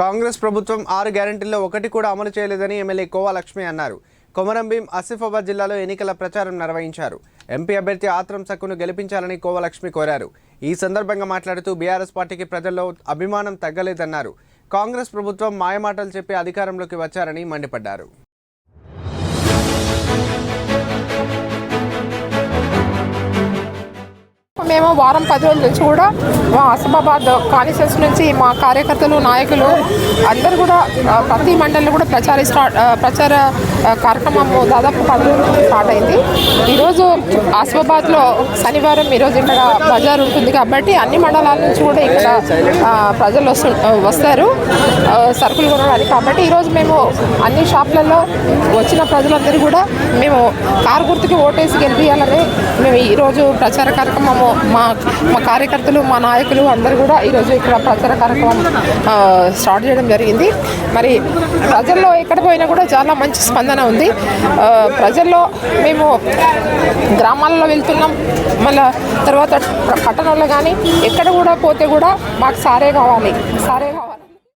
కాంగ్రెస్ ప్రభుత్వం ఆరు గ్యారంటీల్లో ఒకటి కూడా అమలు చేయలేదని ఎమ్మెల్యే కోవా లక్ష్మి అన్నారు. కొమరం భీం ఆసిఫాబాద్ జిల్లాలో ఎన్నికల ప్రచారం నిర్వహించారు. ఎంపీ అభ్యర్థి ఆత్రం సక్కును గెలిపించాలని కోవలక్ష్మి కోరారు. ఈ సందర్భంగా మాట్లాడుతూ బీఆర్ఎస్ పార్టీకి ప్రజల్లో అభిమానం తగ్గలేదన్నారు. కాంగ్రెస్ ప్రభుత్వం మాయమాటలు చెప్పి అధికారంలోకి వచ్చారని మండిపడ్డారు. మేము వారం పది రోజుల నుంచి కూడా మా అసమాబాద్ కాన్స్టిట్యూన్స్ నుంచి మా కార్యకర్తలు నాయకులు అందరూ కూడా ప్రతి మండలిలో కూడా ప్రచార స్టార్ట్ ప్రచార కార్యక్రమం దాదాపు పది రోజుల నుంచి స్టార్ట్ అయింది. ఈరోజు ఆసిఫాబాద్లో శనివారం ఈరోజు ఇక్కడ బజార్ ఉంటుంది కాబట్టి అన్ని మండలాల నుంచి కూడా ఇక్కడ ప్రజలు వస్తు వస్తారు. సరుకులు కొనడానికి కాబట్టి ఈరోజు మేము అన్ని షాపులలో వచ్చిన ప్రజలందరూ కూడా మేము కారు గుర్తుకి ఓటేసి గెలిపించాలని మేము ఈరోజు ప్రచార కార్యక్రమము మా మా కార్యకర్తలు మా నాయకులు అందరూ కూడా ఈరోజు ఇక్కడ ప్రచార కార్యక్రమం స్టార్ట్ చేయడం జరిగింది. మరి ప్రజల్లో ఎక్కడ పోయినా కూడా చాలా మంచి స్పందన ఉంది. ప్రజల్లో మేము గ్రామాలలో వెళ్తున్నాం. మళ్ళీ తర్వాత పట్టణంలో కానీ ఎక్కడ కూడా పోతే కూడా మాకు సారే కావాలి. సారే కావాలి.